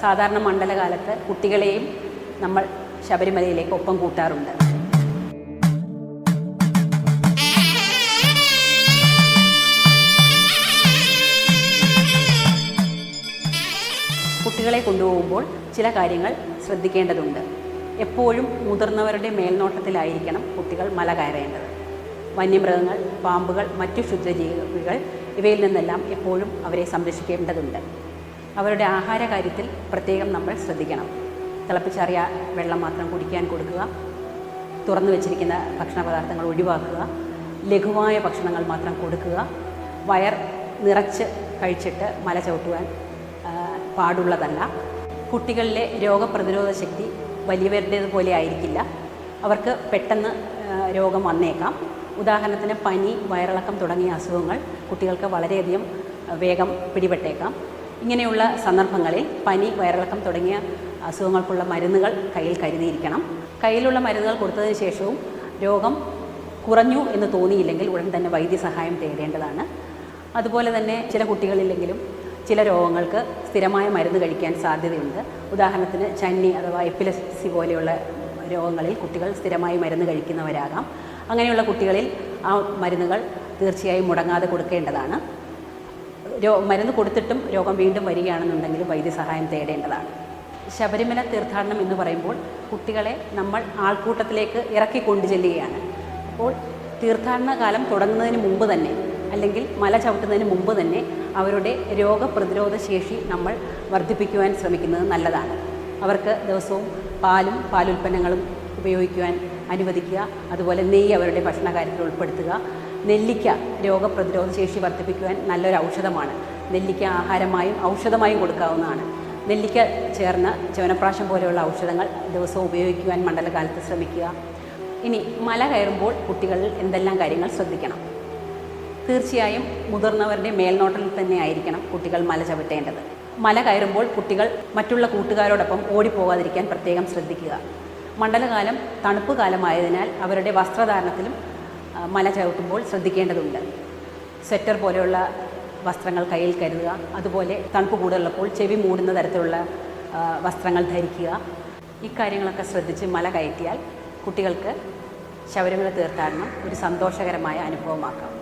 സാധാരണ മണ്ഡലകാലത്ത് കുട്ടികളെയും നമ്മൾ ശബരിമലയിലേക്ക് ഒപ്പം കൂട്ടാറുണ്ട്. കുട്ടികളെ കൊണ്ടുപോകുമ്പോൾ ചില കാര്യങ്ങൾ ശ്രദ്ധിക്കേണ്ടതുണ്ട്. എപ്പോഴും മുതിർന്നവരുടെ മേൽനോട്ടത്തിലായിരിക്കണം കുട്ടികൾ മല കയറേണ്ടത്. വന്യമൃഗങ്ങൾ പാമ്പുകൾ മറ്റു ക്ഷുദ്രജീവികൾ ഇവയിൽ നിന്നെല്ലാം എപ്പോഴും അവരെ സംരക്ഷിക്കേണ്ടതുണ്ട്. അവരുടെ ആഹാര കാര്യത്തിൽ പ്രത്യേകം നമ്മൾ ശ്രദ്ധിക്കണം. തിളപ്പിച്ചാറിയ വെള്ളം മാത്രം കുടിക്കാൻ കൊടുക്കുക. തുറന്നു വെച്ചിരിക്കുന്ന ഭക്ഷണ പദാർത്ഥങ്ങൾ ഒഴിവാക്കുക. ലഘുവായ ഭക്ഷണങ്ങൾ മാത്രം കൊടുക്കുക. വയർ നിറച്ച് കഴിച്ചിട്ട് മല ചവിട്ടുവാൻ പാടുള്ളതല്ല. കുട്ടികളിലെ രോഗപ്രതിരോധ ശക്തി വലിയവരുടേതുപോലെ ആയിരിക്കില്ല. അവർക്ക് പെട്ടെന്ന് രോഗം വന്നേക്കാം. ഉദാഹരണത്തിന് പനി വയറിളക്കം തുടങ്ങിയ അസുഖങ്ങൾ കുട്ടികൾക്ക് വളരെയധികം വേഗം പിടിപെട്ടേക്കാം. ഇങ്ങനെയുള്ള സന്ദർഭങ്ങളിൽ പനി വയറിളക്കം തുടങ്ങിയ അസുഖങ്ങൾക്കുള്ള മരുന്നുകൾ കയ്യിൽ കരുതിയിരിക്കണം. കയ്യിലുള്ള മരുന്നുകൾ കൊടുത്തതിന് ശേഷവും രോഗം കുറഞ്ഞു എന്ന് തോന്നിയില്ലെങ്കിൽ ഉടൻ തന്നെ വൈദ്യസഹായം തേടേണ്ടതാണ്. അതുപോലെ തന്നെ ചില കുട്ടികളില്ലെങ്കിലും ചില രോഗങ്ങൾക്ക് സ്ഥിരമായ മരുന്ന് കഴിക്കാൻ സാധ്യതയുണ്ട്. ഉദാഹരണത്തിന് ചന്നി അഥവാ എപ്പിലസി പോലെയുള്ള രോഗങ്ങളിൽ കുട്ടികൾ സ്ഥിരമായി മരുന്ന് കഴിക്കുന്നവരാകാം. അങ്ങനെയുള്ള കുട്ടികളിൽ ആ മരുന്നുകൾ തീർച്ചയായും മുടങ്ങാതെ കൊടുക്കേണ്ടതാണ്. രോ മരുന്ന് കൊടുത്തിട്ടും രോഗം വീണ്ടും വരികയാണെന്നുണ്ടെങ്കിൽ വൈദ്യസഹായം തേടേണ്ടതാണ്. ശബരിമല തീർത്ഥാടനം എന്ന് പറയുമ്പോൾ കുട്ടികളെ നമ്മൾ ആൾക്കൂട്ടത്തിലേക്ക് ഇറക്കി കൊണ്ടുചെല്ലുകയാണ്. അപ്പോൾ തീർത്ഥാടന കാലം തുടങ്ങുന്നതിന് മുമ്പ് തന്നെ അല്ലെങ്കിൽ മല ചവിട്ടുന്നതിന് മുമ്പ് തന്നെ അവരുടെ രോഗപ്രതിരോധ ശേഷി നമ്മൾ വർദ്ധിപ്പിക്കുവാൻ ശ്രമിക്കുന്നത് നല്ലതാണ്. അവർക്ക് ദിവസവും പാലും പാലുൽപ്പന്നങ്ങളും ഉപയോഗിക്കുവാൻ അനുവദിക്കുക. അതുപോലെ നെയ്യ് അവരുടെ ഭക്ഷണ കാര്യത്തിൽ ഉൾപ്പെടുത്തുക. നെല്ലിക്ക രോഗപ്രതിരോധ ശേഷി വർദ്ധിപ്പിക്കുവാൻ നല്ലൊരു ഔഷധമാണ്. നെല്ലിക്ക ആഹാരമായും ഔഷധമായും കൊടുക്കാവുന്നതാണ്. നെല്ലിക്ക ചേർന്ന ചവനപ്രാശം പോലെയുള്ള ഔഷധങ്ങൾ ദിവസവും ഉപയോഗിക്കുവാൻ മണ്ഡലകാലത്ത് ശ്രമിക്കുക. ഇനി മല കയറുമ്പോൾ കുട്ടികളിൽ എന്തെല്ലാം കാര്യങ്ങൾ ശ്രദ്ധിക്കണം? തീർച്ചയായും മുതിർന്നവരുടെ മേൽനോട്ടത്തിൽ തന്നെ ആയിരിക്കണം കുട്ടികൾ മല ചവിട്ടേണ്ടത്. മല കയറുമ്പോൾ കുട്ടികൾ മറ്റുള്ള കൂട്ടുകാരോടൊപ്പം ഓടിപ്പോകാതിരിക്കാൻ പ്രത്യേകം ശ്രദ്ധിക്കുക. മണ്ഡലകാലം തണുപ്പ് കാലമായതിനാൽ അവരുടെ വസ്ത്രധാരണത്തിലും മല ചവിട്ടുമ്പോൾ ശ്രദ്ധിക്കേണ്ടതുണ്ട്. സ്വെറ്റർ പോലെയുള്ള വസ്ത്രങ്ങൾ കയ്യിൽ കരുതുക. അതുപോലെ തണുപ്പ് കൂടുതലുള്ളപ്പോൾ ചെവി മൂടുന്ന തരത്തിലുള്ള വസ്ത്രങ്ങൾ ധരിക്കുക. ഇക്കാര്യങ്ങളൊക്കെ ശ്രദ്ധിച്ച് മല കയറ്റിയാൽ കുട്ടികൾക്ക് ശബരിമല തീർത്ഥാടനം ഒരു സന്തോഷകരമായ അനുഭവമാക്കാം.